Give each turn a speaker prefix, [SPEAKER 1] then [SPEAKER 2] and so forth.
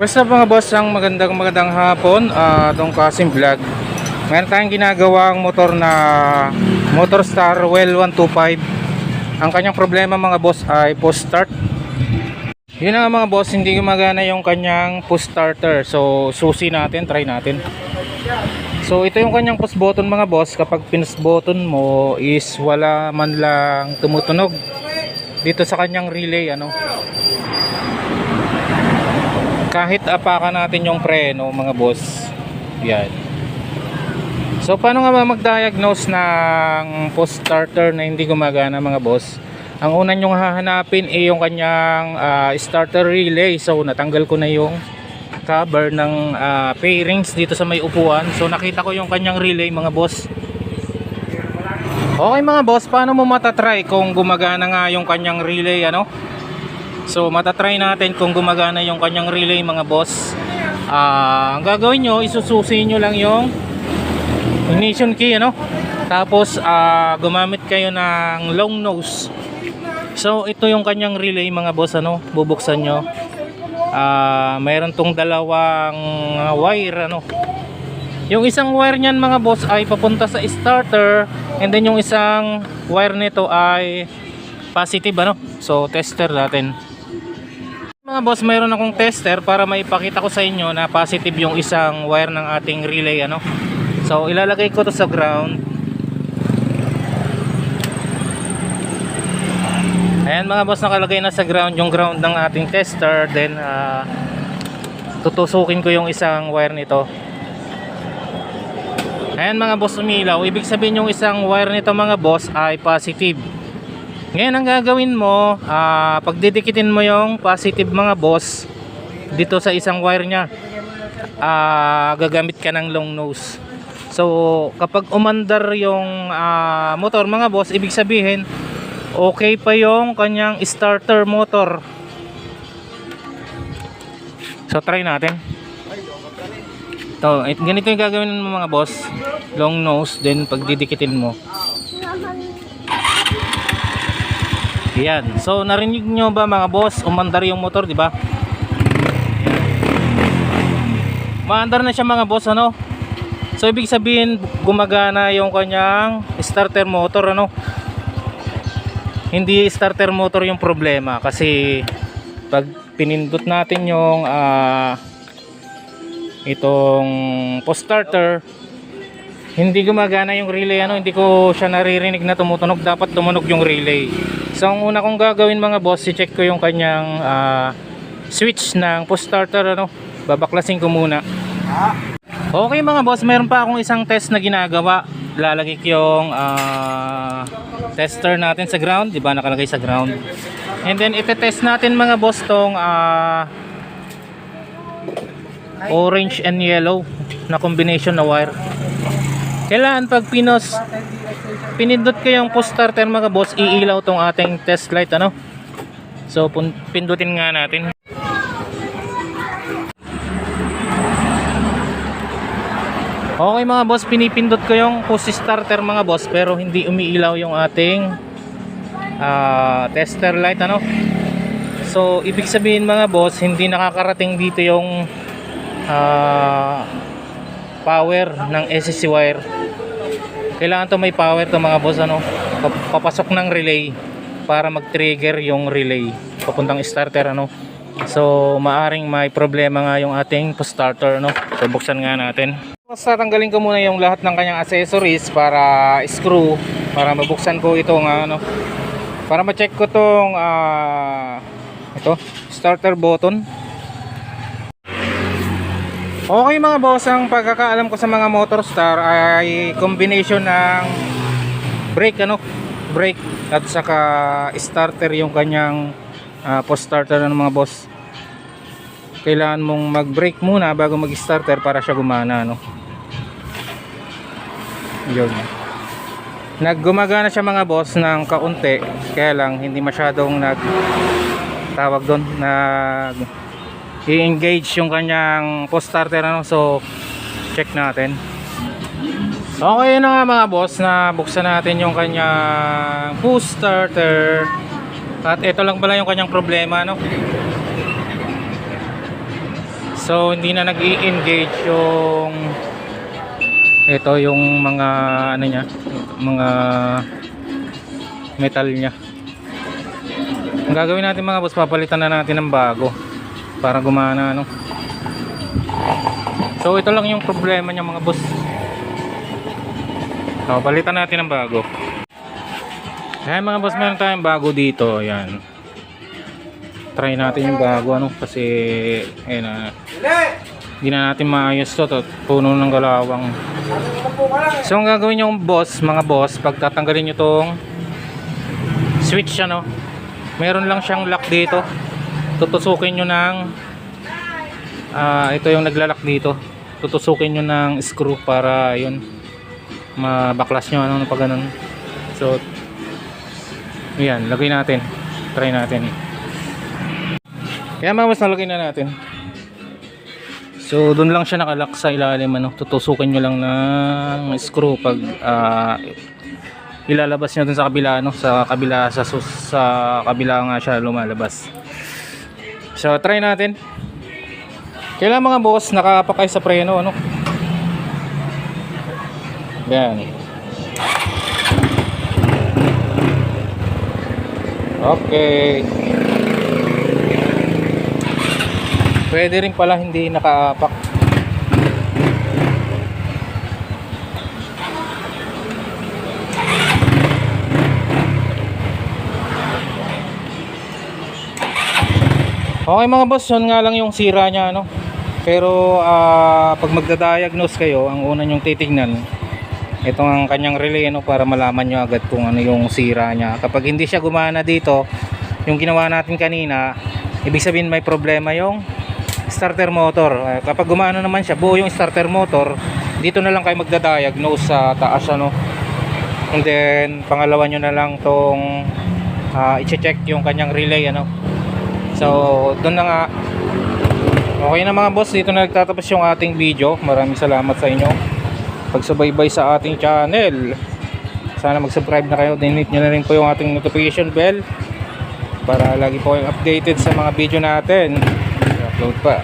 [SPEAKER 1] What's up mga boss, ang magandang magandang hapon uh, itong Kasim Vlog. Meron tayong ginagawang motor na Motor Star Well 125 Ang kanyang problema mga boss ay post start. Yun nga mga boss, hindi gumagana yung kanyang push starter. So susi natin, try natin. So ito yung kanyang push button mga boss. Kapag pinus button mo is wala man lang tumutunog Dito sa kanyang relay ano kahit apakan natin yung preno mga boss. Yan. So paano nga ba mag-diagnose ng post starter na hindi gumagana mga boss? Ang una nyong hahanapin ay yung kanyang ah, starter relay. So natanggal ko na yung cover ng ah, pairings dito sa may upuan. So nakita ko yung kanyang relay mga boss. Okay mga boss. Paano mo matatry kung gumagana nga yung kanyang relay ano So matatry natin kung gumagana yung kanyang relay mga boss. Ah, ang gagawin nyo, isususi nyo lang yung ignition key ano. Tapos ah, gumamit kayo ng long nose. So ito yung kanyang relay mga boss ano, bubuksan nyo. Ah, mayroon tong dalawang wire ano. Yung isang wire niyan mga boss ay papunta sa starter and then yung isang wire nito ay positive ano. So tester natin. Mga boss, mayroon akong tester para maipakita ko sa inyo na positive yung isang wire ng ating relay ano. So ilalagay ko to sa ground. Ayan mga boss, nakalagay na sa ground yung ground ng ating tester. Then ah, tutusukin ko yung isang wire nito. Ayan mga boss, umilaw. Ibig sabihin yung isang wire nito mga boss ay positive. Ngayon ang gagawin mo, ah, pagdidikitin mo yung positive mga boss dito sa isang wire niya. Ah, gagamit ka ng long nose. So, kapag umandar yung ah, motor mga boss, ibig sabihin okay pa yung kanyang starter motor. So, try natin. To, ganito yung gagawin mo mga boss. Long nose, then pagdidikitin mo. Yan. So narinig nyo ba mga boss, umandar yung motor, di ba? Maandar na siya mga boss, ano? So ibig sabihin gumagana yung kanyang starter motor, ano? Hindi starter motor yung problema kasi pag pinindot natin yung ah, itong post starter hindi gumagana yung relay ano hindi ko siya naririnig na tumutunog dapat tumunog yung relay so ang una kong gagawin mga boss i-check ko yung kanyang ah, switch ng push starter ano? Babaklasin ko muna. Okay mga boss meron pa akong isang test na ginagawa. Lalagay ko yung ah, tester natin sa ground. Di ba nakalagay sa ground? And then ite-test natin mga boss tong ah, orange and yellow na combination na wire. Kailangan pag pinos pinindot ko yung push starter mga boss. Iilaw tong ating test light ano? So pindutin nga natin. Okay mga boss. Pinipindot ko yung push starter mga boss pero hindi umiilaw yung ating ah, tester light ano? So ibig sabihin mga boss hindi nakakarating dito yung ah, power ng SSC wire kailangan to may power to mga boss ano? Pap- papasok ng relay para mag-trigger yung relay. Papuntang starter ano? So maaring may problema nga yung ating starter ano? So buksan nga natin. Tapos tatanggalin ko muna yung lahat ng kanyang accessories para screw para mabuksan ko ito nga ano? Para ma-check ko tong ah, ito starter button Okay mga boss, ang pagkakaalam ko sa mga motor star ay combination ng brake ano, brake at saka starter yung kanyang ah, post starter ng mga boss. Kailangan mong mag-brake muna bago mag-starter para siya gumana no. Yun. Naggumagana siya mga boss ng kaunti, kaya lang hindi masyadong nag tawag doon nag i-engage yung kanyang post starter ano? So check natin. Okay na nga mga boss na buksan natin yung kanyang push starter. At ito lang pala yung kanyang problema no So hindi na nag-i-engage yung ito yung mga ano niya, mga metal niya. Ang gagawin natin mga boss, papalitan na natin ng bago para gumana ano. So ito lang yung problema niya mga boss. So palitan natin ng bago. Ayan mga boss, meron tayong bago dito. Ayan. Try natin yung bago ano kasi ayun na. Hindi na natin maayos to, to puno ng galawang. So ang gagawin nyo boss, mga boss, pag tatanggalin nyo tong switch ano, meron lang siyang lock dito. Tutusukin nyo ng ah ito yung naglalak dito. Tutusukin nyo ng screw para yun mabaklas nyo ano pag ganun. So yan, lagay natin. Try natin. Kaya boss, nalagay na natin. So doon lang siya nakalock sa ilalim ano. Tutusukin nyo lang ng screw pag ah, ilalabas nyo dun sa kabila ano, sa kabila sa sa kabila nga siya lumalabas. So try natin. Kailangan mga boss nakapakay sa preno ano. Yan. Okay. Pwede rin pala hindi nakaapak. Okay mga boss, yun nga lang yung sira niya ano. Pero ah, pag magda-diagnose kayo, ang una nyong titingnan ito ang kanyang relay no, para malaman nyo agad kung ano yung sira niya. Kapag hindi siya gumana dito, yung ginawa natin kanina, ibig sabihin may problema yung starter motor. Eh, kapag gumana naman siya, buo yung starter motor, dito na lang kayo magda-diagnose sa taas ano. And then pangalawa nyo na lang tong ah, i-check yung kanyang relay ano. So, doon na nga Okay na mga boss, dito na nagtatapos yung ating video. Maraming salamat sa inyo pagsubaybay sa ating channel. Sana mag-subscribe na kayo. Dinit nyo na rin po yung ating notification bell para lagi po kayong updated sa mga video natin. I-upload pa.